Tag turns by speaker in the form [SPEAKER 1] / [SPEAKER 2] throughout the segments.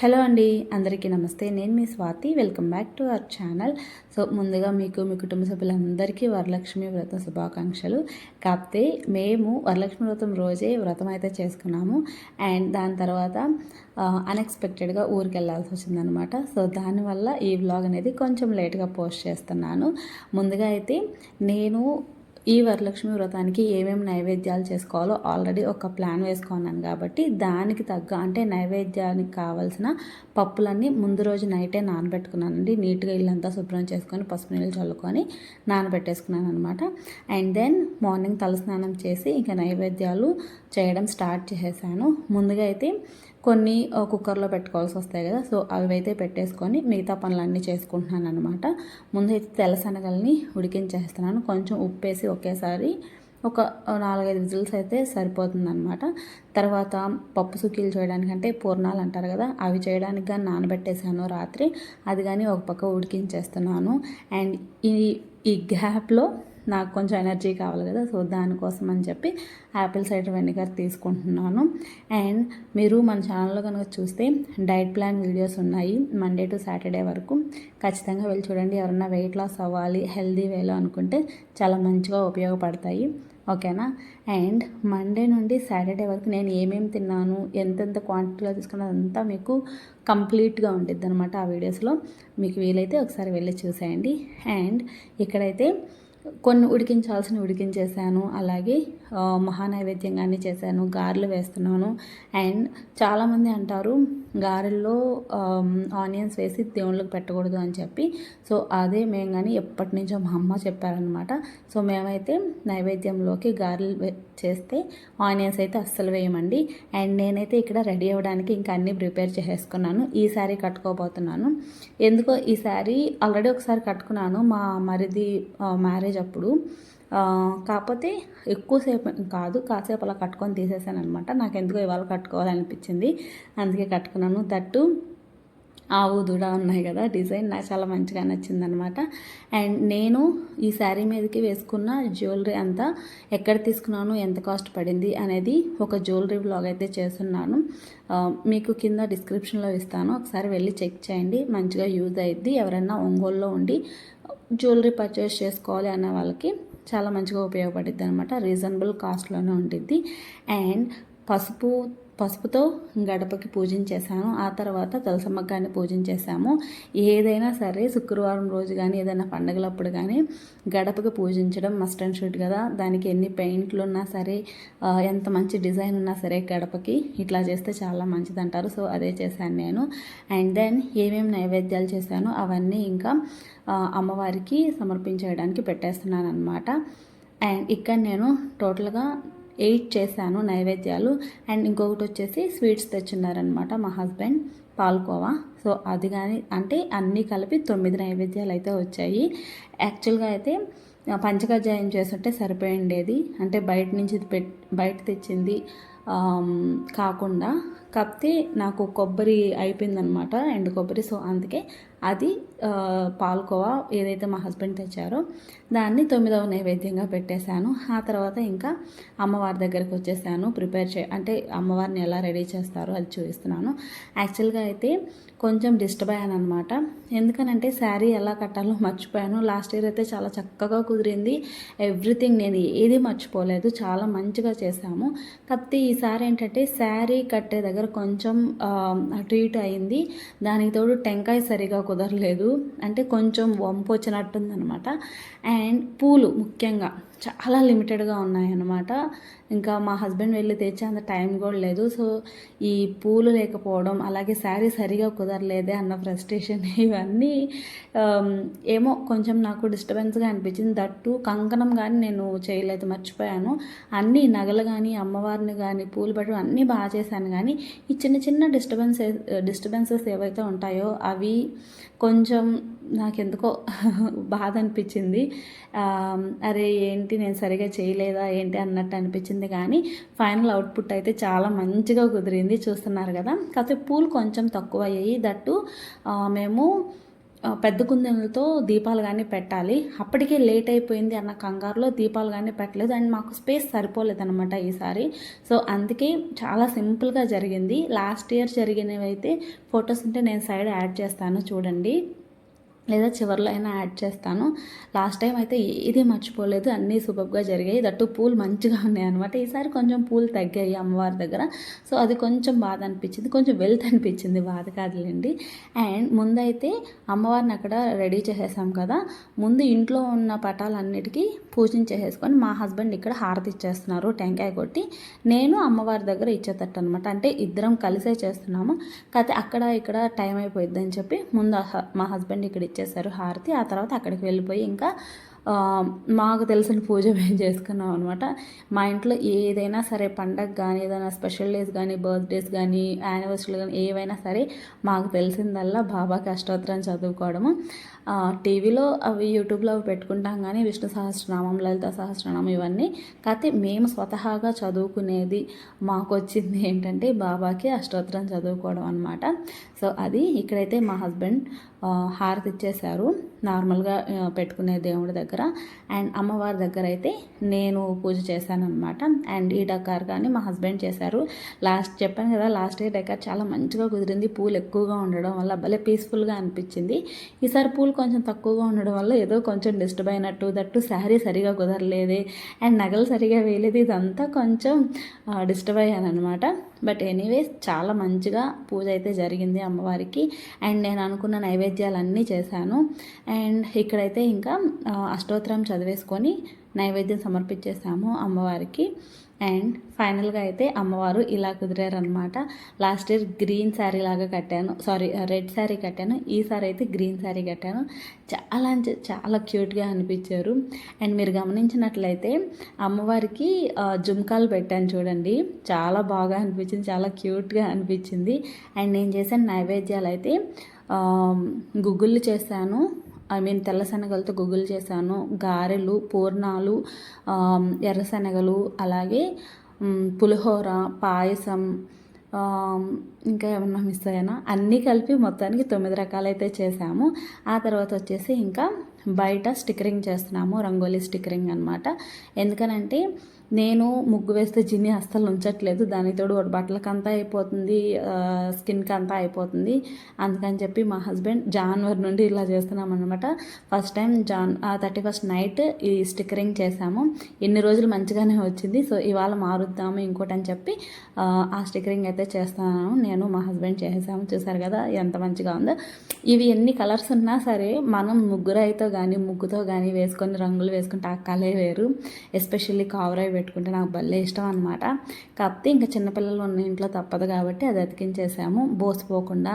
[SPEAKER 1] Hello అండి అందరికీ నమస్తే. నేను మీ Swathi. Welcome back to our channel. So ముందుగా మీకు మీ కుటుంబ సభ్యులందరికీ వరలక్ష్మి వ్రతం శుభాకాంక్షలు. కాకపోతే మేము వరలక్ష్మి వ్రతం రోజే వ్రతం అయితే చేసుకున్నాము. అండ్ దాని తర్వాత అన్ఎక్స్పెక్టెడ్గా ఊరికి వెళ్ళాల్సి వచ్చిందనమాట సో దానివల్ల ఈ వ్లాగ్ అనేది కొంచెం లేట్గా పోస్ట్ చేస్తున్నాను. ముందుగా అయితే నేను ఈ వరలక్ష్మి వ్రతానికి ఏమేమి నైవేద్యాలు చేసుకోవాలో ఆల్రెడీ ఒక ప్లాన్ వేసుకున్నాను కాబట్టి దానికి తగ్గ అంటే నైవేద్యానికి కావాల్సిన పప్పులన్నీ ముందు రోజు నైటే నానబెట్టుకున్నానండి. నీట్గా ఇల్లంతా శుభ్రం చేసుకొని పసుపు నీళ్ళు చల్లుకొని నానబెట్టేసుకున్నాను అనమాట అండ్ దెన్ మార్నింగ్ తలస్నానం చేసి ఇంకా నైవేద్యాలు చేయడం స్టార్ట్ చేసేసాను. ముందుగా అయితే కొన్ని కుక్కర్లో పెట్టుకోవాల్సి వస్తాయి కదా. సో అవి అయితే పెట్టేసుకొని మిగతా పనులన్నీ చేసుకుంటున్నాను అనమాట ముందైతే అయితే ఉడికించేస్తున్నాను. కొంచెం ఉప్పేసి ఒకేసారి ఒక నాలుగైదు విజిల్స్ అయితే సరిపోతుందన్నమాట. తర్వాత పప్పు సుక్కీలు చేయడానికి అంటే పూర్ణాలు అంటారు కదా అవి చేయడానికి కానీ నానబెట్టేశాను రాత్రి. అది కానీ ఒక పక్క ఉడికించేస్తున్నాను. అండ్ ఈ ఈ గ్యాప్లో నాకు కొంచెం ఎనర్జీ కావాలి కదా సో దానికోసం అని చెప్పి యాపిల్ సైడర్ వెనిగర్ తీసుకుంటున్నాను. అండ్ మీరు మన ఛానల్లో కనుక చూస్తే diet plan videos Monday to to Saturday వరకు. ఖచ్చితంగా వెళ్ళి చూడండి ఎవరన్నా వెయిట్ లాస్ అవ్వాలి హెల్దీ వేలో అనుకుంటే చాలా మంచిగా ఉపయోగపడతాయి. ఓకేనా? అండ్ మండే నుండి సాటర్డే వరకు నేను ఏమేమి తిన్నాను ఎంతెంత క్వాంటిటీలో తీసుకున్నది అంతా మీకు కంప్లీట్గా ఉంటుంది అనమాట ఆ వీడియోస్లో. మీకు వీలైతే ఒకసారి వెళ్ళి చూసేయండి. అండ్ ఇక్కడైతే కొన్ని ఉడికించాల్సిన ఉడికించేసాను. అలాగే మహానైవేద్యంగానే చేశాను గారెలు వేస్తున్నాను. అండ్ చాలామంది అంటారు గారెల్లో ఆనియన్స్ వేసి దేవుళ్ళకి పెట్టకూడదు అని చెప్పి. సో అదే మేము కానీ ఎప్పటి నుంచో మా అమ్మ చెప్పారనమాట సో మేమైతే నైవేద్యంలోకి గారెలు చేస్తే ఆనియన్స్ అయితే అస్సలు వేయమండి. అండ్ నేనైతే ఇక్కడ రెడీ అవ్వడానికి ఇంకా అన్నీ ప్రిపేర్ చేసేసుకున్నాను. ఈ శారీ కట్టుకోబోతున్నాను. ఎందుకో ఈ శారీ ఆల్రెడీ ఒకసారి కట్టుకున్నాను మా మరిది మ్యారేజ్ అప్పుడు. కాకపోతే ఎక్కువసేపు కాదు కాసేపు అలా కట్టుకొని తీసేసాను అనమాట నాకు ఎందుకో ఇవాళ కట్టుకోవాలనిపించింది. అందుకే కట్టుకున్నాను. తట్టు ఆవు దూడ ఉన్నాయి కదా డిజైన్ నాకు చాలా మంచిగా నచ్చిందనమాట అండ్ నేను ఈ శారీ మీదకి వేసుకున్న జ్యువెలరీ అంతా ఎక్కడ తీసుకున్నాను ఎంత కాస్ట్ పడింది అనేది ఒక జ్యువెలరీ బ్లాగ్ అయితే చేస్తున్నాను. మీకు కింద డిస్క్రిప్షన్లో ఇస్తాను. ఒకసారి వెళ్ళి చెక్ చేయండి. మంచిగా యూజ్ అయ్యిద్ది ఎవరైనా ఒంగోలులో ఉండి జ్యువెలరీ పర్చేస్ చేసుకోవాలి అన్న వాళ్ళకి చాలా మంచిగా ఉపయోగపడుద్ది అనమాట రీజనబుల్ కాస్ట్లోనే ఉంటుంది అండ్ పసుపు పసుపుతో గడపకి పూజించేసాను ఆ తర్వాత తులసమ్మగాన్ని పూజించేసాము ఏదైనా సరే శుక్రవారం రోజు కానీ ఏదైనా పండగలప్పుడు కానీ గడపకి పూజించడం మస్ట్ అండ్ షూట్ కదా. దానికి ఎన్ని పెయింట్లు ఉన్నా సరే ఎంత మంచి డిజైన్ ఉన్నా సరే గడపకి ఇట్లా చేస్తే చాలా మంచిది అంటారు సో అదే చేశాను నేను. అండ్ దెన్ ఏమేమి నైవేద్యాలు చేశానో అవన్నీ ఇంకా అమ్మవారికి సమర్పించేయడానికి పెట్టేస్తున్నాను అనమాట అండ్ ఇక్కడ నేను టోటల్గా ఎయిట్ చేశాను నైవేద్యాలు. అండ్ ఇంకొకటి వచ్చేసి స్వీట్స్ తెచ్చున్నారనమాట మా హస్బెండ్ పాల్కోవా. సో అది కానీ అంటే అన్నీ కలిపి తొమ్మిది నైవేద్యాలు అయితే వచ్చాయి. యాక్చువల్గా అయితే పంచకజ్జాయం చేస్తుంటే సరిపోయిండేది. అంటే బయట నుంచి బయట తెచ్చింది కాకుండా. కాకపోతే నాకు కొబ్బరి అయిపోయిందనమాట ఎండు కొబ్బరి. సో అందుకే అది పాల్కోవా ఏదైతే మా హస్బెండ్ తెచ్చారో దాన్ని తొమ్మిదవ నైవేద్యంగా పెట్టేశాను. ఆ తర్వాత ఇంకా అమ్మవారి దగ్గరికి వచ్చేసాను. ప్రిపేర్ చే అంటే అమ్మవారిని ఎలా రెడీ చేస్తారో అది చూపిస్తున్నాను. యాక్చువల్గా అయితే కొంచెం డిస్టర్బ్ అయ్యాను అనమాట ఎందుకనంటే శారీ ఎలా కట్టాలో మర్చిపోయాను. లాస్ట్ ఇయర్ అయితే చాలా చక్కగా కుదిరింది. ఎవ్రీథింగ్ నేను ఏది మర్చిపోలేదు. చాలా మంచిగా చేశాము. కాకపోతే ఈసారి ఏంటంటే శారీ కట్టే దగ్గర కొంచెం అటు ఇటు అయింది. దానికి తోడు టెంకాయ సరిగా కుదరలేదు. అంటే కొంచెం వంపు వచ్చినట్టుందనమాట అండ్ పూలు ముఖ్యంగా. చాలా లిమిటెడ్గా ఉన్నాయన్నమాట. ఇంకా మా హస్బెండ్ వెళ్ళి తెచ్చే అంత టైం కూడా లేదు. సో ఈ పూలు లేకపోవడం అలాగే శారీ సరిగా కుదరలేదే అన్న ఫ్రస్ట్రేషన్ ఇవన్నీ ఏమో కొంచెం నాకు డిస్టర్బెన్స్గా అనిపించింది. దట్టు కంకణం కానీ నేను చేయలేదు మర్చిపోయాను. అన్నీ నగలు కానీ అమ్మవారిని కానీ పూలు పెట్టడం అన్నీ బాగా చేశాను. కానీ ఈ చిన్న చిన్న డిస్టర్బెన్స్ డిస్టర్బెన్సెస్ ఏవైతే ఉంటాయో అవి కొంచెం నాకెందుకో బాధ అనిపించింది అరే ఏంటి నేను సరిగా చేయలేదా ఏంటి అన్నట్టు అనిపించింది. కానీ ఫైనల్ అవుట్పుట్ అయితే చాలా మంచిగా కుదిరింది చూస్తున్నారు కదా. కాకపోతే పూలు కొంచెం తక్కువ అయ్యాయి దట్టు మేము పెద్ద కుందెలతో దీపాలు కానీ పెట్టాలి. అప్పటికే లేట్ అయిపోయింది అన్న కంగారులో దీపాలు కానీ పెట్టలేదు. అండ్ మాకు స్పేస్ సరిపోలేదు అనమాట ఈసారి. సో అందుకే చాలా సింపుల్గా జరిగింది. లాస్ట్ ఇయర్ జరిగినవి అయితే ఫొటోస్ ఉంటే నేను సైడ్ యాడ్ చేస్తాను చూడండి. లేదా చివరిలో అయినా యాడ్ చేస్తాను. లాస్ట్ టైం అయితే ఏది మర్చిపోలేదు. అన్నీ సూపర్గా జరిగాయి. దట్టు పూలు మంచిగా ఉన్నాయి అనమాట ఈసారి కొంచెం పూలు తగ్గాయి అమ్మవారి దగ్గర. సో అది కొంచెం బాధ అనిపించింది. కొంచెం వెల్త్ అనిపించింది. బాధ కాదులేండి. అండ్ ముందైతే అమ్మవారిని అక్కడ రెడీ చేసేసాం కదా. ముందు ఇంట్లో ఉన్న పటాలన్నిటికీ పూజించేసేసుకొని మా హస్బెండ్ ఇక్కడ హారతి ఇచ్చేస్తున్నారు. టెంకాయ కొట్టి నేను అమ్మవారి దగ్గర ఇచ్చేటట్టు అనమాట అంటే ఇద్దరం కలిసే చేస్తున్నాము. కాకపోతే అక్కడ ఇక్కడ టైం అయిపోయింది చెప్పి ముందు మా హస్బెండ్ ఇక్కడ ఇచ్చేసారు హారతి. ఆ తర్వాత అక్కడికి వెళ్ళిపోయి ఇంకా మాకు తెలిసిన పూజ మేము చేసుకున్నాం అనమాట మా ఇంట్లో ఏదైనా సరే పండగ కానీ ఏదైనా స్పెషల్ డేస్ కానీ బర్త్డేస్ కానీ యానివర్సరీలు కానీ ఏవైనా సరే మాకు తెలిసిందల్లా బాబాకి అష్టోత్తరం చదువుకోవడము. టీవీలో అవి యూట్యూబ్లో అవి పెట్టుకుంటాం కానీ విష్ణు సహస్రనామం లలిత సహస్రనామం ఇవన్నీ. కాకపోతే మేము స్వతహాగా చదువుకునేది మాకు వచ్చింది ఏంటంటే బాబాకి అష్టోత్తరం చదువుకోవడం అనమాట సో అది ఇక్కడైతే మా హస్బెండ్ హారతి ఇచ్చేశారు. నార్మల్గా పెట్టుకునే దేవుడి దగ్గర. అండ్ అమ్మవారి దగ్గర అయితే నేను పూజ చేశాను అనమాట అండ్ ఈ డకార్ కానీ మా హస్బెండ్ చేశారు. లాస్ట్ చెప్పాను కదా లాస్ట్ ఇయర్ డకార్ చాలా మంచిగా కుదిరింది. పూలు ఎక్కువగా ఉండడం వల్ల భలే పీస్ఫుల్గా అనిపించింది. ఈసారి పూలు కొంచెం తక్కువగా ఉండడం వల్ల ఏదో కొంచెం డిస్టర్బ్ అయినట్టు దట్టు శారీ సరిగా కుదరలేదు. అండ్ నగలు సరిగా వేయలేదు. ఇదంతా కొంచెం డిస్టర్బ్ అయ్యాను అనమాట బట్ ఎనీవేస్ చాలా మంచిగా పూజ అయితే జరిగింది అమ్మవారికి. అండ్ నేను అనుకున్న నైవేద్యాలన్నీ చేశాను. అండ్ ఇక్కడైతే ఇంకా అష్టోత్తరం చదివేసుకొని నైవేద్యం సమర్పించేసాము అమ్మవారికి. అండ్ ఫైనల్గా అయితే అమ్మవారు ఇలా కుదిరారనమాట లాస్ట్ ఇయర్ గ్రీన్ శారీ లాగా కట్టాను. సారీ రెడ్ శారీ కట్టాను. ఈసారి అయితే గ్రీన్ శారీ కట్టాను. చాలా అంటే చాలా క్యూట్గా అనిపించారు. అండ్ మీరు గమనించినట్లయితే అమ్మవారికి జుమ్కాలు పెట్టాను చూడండి. చాలా బాగా అనిపించింది. చాలా క్యూట్గా అనిపించింది. అండ్ నేను చేసిన నైవేద్యాలు అయితే ఆ, గుగ్గుళ్ళు చేశాను. ఐ మీన్ తెల్ల శనగలతో గుగ్గులు చేశాను. గారెలు పూర్ణాలు ఆ, ఎర్ర శనగలు అలాగే పులిహోర పాయసం ఇంకా ఏమన్నా మిస్ అయ్యానా? అన్నీ కలిపి మొత్తానికి తొమ్మిది రకాలైతే చేసాము ఆ తర్వాత వచ్చేసి ఇంకా బయట స్టిక్కరింగ్ చేస్తున్నాము రంగోలీ స్టిక్కరింగ్ అనమాట ఎందుకనంటే నేను ముగ్గు వేస్తే జిన్ని అస్సలు ఉంచట్లేదు దానికి తోడు బట్టలకు అంతా అయిపోతుంది స్కిన్కి అంతా అయిపోతుంది. అందుకని చెప్పి మా హస్బెండ్ జాన్వరి నుండి ఇలా చేస్తున్నాం అనమాట first time June thirty first night ఈ స్టిక్కరింగ్ చేసాము ఎన్ని రోజులు మంచిగానే వచ్చింది. సో ఇవాళ మారుద్దాము ఇంకోటి అని చెప్పి ఆ, స్టిక్కరింగ్ అయితే చేస్తున్నాను నేను మా హస్బెండ్ చేసాము చూసారు కదా ఎంత మంచిగా ఉందో. ఇవి ఎన్ని కలర్స్ ఉన్నా సరే మనం ముగ్గురైతో కానీ ముగ్గుతో కానీ వేసుకొని రంగులు వేసుకుంటే ఆ కలే వేరు. ఎస్పెషల్లీ కావరాయి పెట్టుకుంటే నాకు భలే ఇష్టం అనమాట కాకపోతే ఇంకా చిన్నపిల్లలు ఉన్న ఇంట్లో తప్పదు కాబట్టి అది అతికించేసాము. బోసిపోకుండా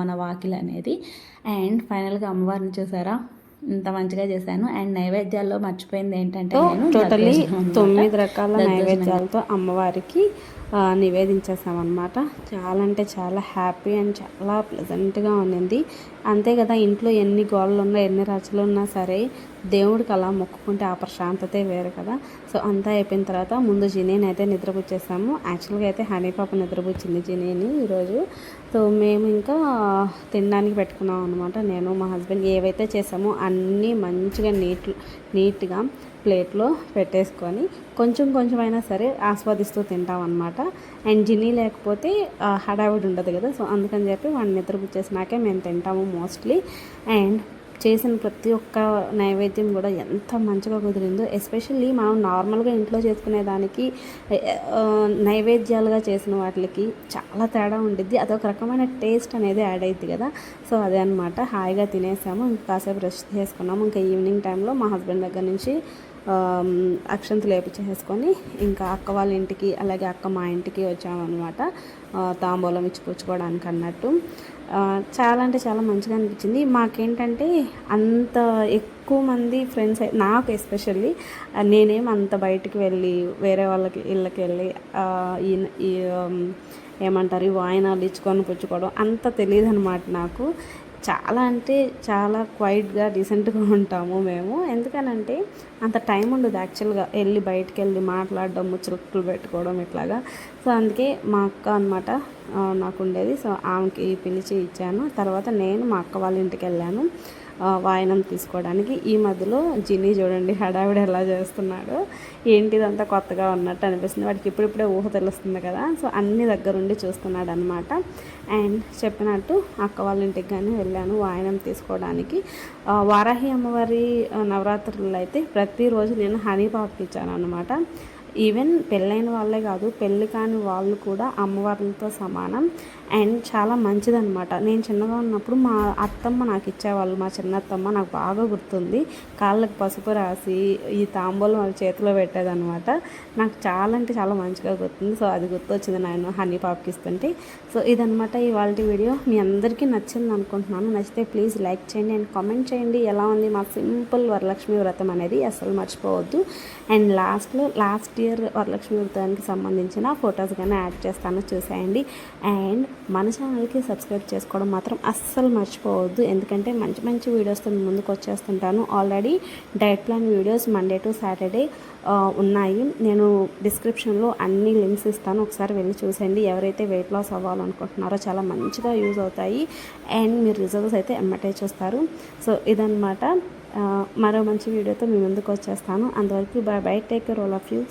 [SPEAKER 1] మన వాకిల్ అనేది. అండ్ ఫైనల్గా అమ్మవారిని చూసారా? ఇంత మంచిగా చేశాను. అండ్ నైవేద్యాల్లో మర్చిపోయింది ఏంటంటే నేను
[SPEAKER 2] టోటలీ. తొమ్మిది రకాల. నైవేద్యాలతో అమ్మవారికి నివేదించేసామన్నమాట చాలా అంటే చాలా హ్యాపీ అండ్ చాలా ప్లెజెంట్గా ఉన్నింది అంతే కదా ఇంట్లో ఎన్ని గోడలు ఉన్నా ఎన్ని రచలు ఉన్నా సరే దేవుడికి అలా మొక్కుకుంటే ఆ ప్రశాంతతే వేరు కదా. సో అంతా అయిపోయిన తర్వాత ముందు జినేని అయితే నిద్రపుచ్చేసాము. యాక్చువల్గా అయితే హనీ పాప నిద్రపుచ్చింది జినేని ఈరోజు. సో మేము ఇంకా తినడానికి పెట్టుకున్నాం అనమాట నేను మా హస్బెండ్ ఏవైతే చేసామో అన్నీ మంచిగా నీట్ నీట్గా ప్లేట్లో పెట్టేసుకొని కొంచెం కొంచెం అయినా సరే ఆస్వాదిస్తూ తింటాం అనమాట అండ్ జిన్నీ లేకపోతే హడావిడి ఉండదు కదా. సో అందుకని చెప్పి వాడిని నిద్రపుచ్చేసినాకే మేము తింటాము మోస్ట్లీ. అండ్ చేసిన ప్రతి ఒక్క నైవేద్యం కూడా ఎంత మంచిగా కుదిరిందో ఎస్పెషల్లీ మనం నార్మల్గా ఇంట్లో చేసుకునే దానికి నైవేద్యాలుగా చేసిన వాటికి చాలా తేడా ఉండిద్ది. అదొక రకమైన టేస్ట్ అనేది యాడ్ అవుద్ది కదా. సో అదే అనమాట హాయిగా తినేసాము. ఇంకా కాసేపు రెస్ట్ చేసుకున్నాము ఇంకా ఈవినింగ్ టైంలో మా హస్బెండ్ దగ్గర నుంచి అక్షంతలు వేపించేసుకొని ఇంకా అక్క వాళ్ళ ఇంటికి అలాగే అక్క మా ఇంటికి వచ్చామన్నమాట. తాంబూలం ఇచ్చి పుచ్చుకోవడానికి అన్నట్టు. చాలా అంటే చాలా మంచిగా అనిపించింది. మాకేంటంటే అంత ఎక్కువ మంది ఫ్రెండ్స్ నాకు ఎస్పెషల్లీ నేనేం అంత బయటికి వెళ్ళి వేరే వాళ్ళకి ఇళ్ళకి వెళ్ళి ఈ ఏమంటారు ఈ వాయినాలు ఇచ్చుకొని పుచ్చుకోవడం అంత తెలియదు అనమాట నాకు. చాలా అంటే చాలా క్వైట్గా డీసెంట్గా ఉంటాము మేము. ఎందుకనంటే అంత టైం ఉండదు యాక్చువల్గా వెళ్ళి బయటకు వెళ్ళి మాట్లాడడం ముచ్చట్లు పెట్టుకోవడం ఇట్లాగా. సో అందుకే మా అక్క అనమాట నాకు ఉండేది. సో ఆమెకి పిలిచి ఇచ్చాను. తర్వాత నేను మా అక్క వాళ్ళ ఇంటికి వెళ్ళాను. వాయనం తీసుకోవడానికి. ఈ మధ్యలో జిన్ని చూడండి హడావిడి ఎలా చేస్తున్నాడు. ఏంటిదంతా కొత్తగా ఉన్నట్టు అనిపిస్తుంది. వాడికి ఇప్పుడిప్పుడే ఊహ తెలుస్తుంది కదా. సో అన్ని దగ్గరుండి చూస్తున్నాడు అనమాట అండ్ చెప్పినట్టు అక్క వాళ్ళ ఇంటికి కానీ వెళ్ళాను వాయనం తీసుకోవడానికి. వారాహి అమ్మవారి నవరాత్రుల్లో నవరాత్రులు అయితే ప్రతిరోజు నేను హనీ పాప్ ఇచ్చాను అనమాట ఈవెన్ పెళ్ళైన వాళ్ళే కాదు పెళ్ళి కాని వాళ్ళు కూడా అమ్మవార్లతో సమానం. అండ్ చాలా మంచిదనమాట నేను చిన్నగా ఉన్నప్పుడు మా అత్తమ్మ నాకు ఇచ్చేవాళ్ళు మా చిన్నత్తమ్మ నాకు బాగా గుర్తుంది. కాళ్ళకు పసుపు రాసి ఈ తాంబూలం వాళ్ళ చేతిలో పెట్టేదనమాట నాకు చాలా అంటే చాలా మంచిగా గుర్తుంది. సో అది గుర్తొచ్చింది నేను హనీ పాప్కి ఇస్తుంటే. సో ఇదనమాట ఇవాళ వీడియో. మీ అందరికీ నచ్చింది అనుకుంటున్నాను. నచ్చితే ప్లీజ్ లైక్ చేయండి అండ్ కామెంట్ చేయండి. ఎలా ఉంది మా సింపుల్ వరలక్ష్మి వ్రతం అనేది అసలు మర్చిపోవద్దు. అండ్ లాస్ట్లో లాస్ట్ ఇయర్ వరలక్ష్మి వ్రతానికి సంబంధించిన ఫొటోస్ కానీ యాడ్ చేస్తాను చూసేయండి. అండ్ మన ఛానల్కి సబ్స్క్రైబ్ చేసుకోవడం మాత్రం అస్సలు మర్చిపోవద్దు. ఎందుకంటే మంచి మంచి వీడియోస్తో మీ ముందుకు వచ్చేస్తుంటాను. Already diet plan videos Monday to Saturday ఉన్నాయి. నేను డిస్క్రిప్షన్లో అన్ని లింక్స్ ఇస్తాను. ఒకసారి వెళ్ళి చూసేయండి. ఎవరైతే వెయిట్ లాస్ అవ్వాలనుకుంటున్నారో చాలా మంచిగా యూజ్ అవుతాయి. అండ్ మీరు రిజల్ట్స్ అయితే ఎమ్మటే చూస్తారు. సో ఇదనమాట మరో మంచి వీడియోతో మీ ముందుకు వచ్చేస్తాను. అంతవరకు బై బై టేక్ రోల్ ఆఫ్ యూ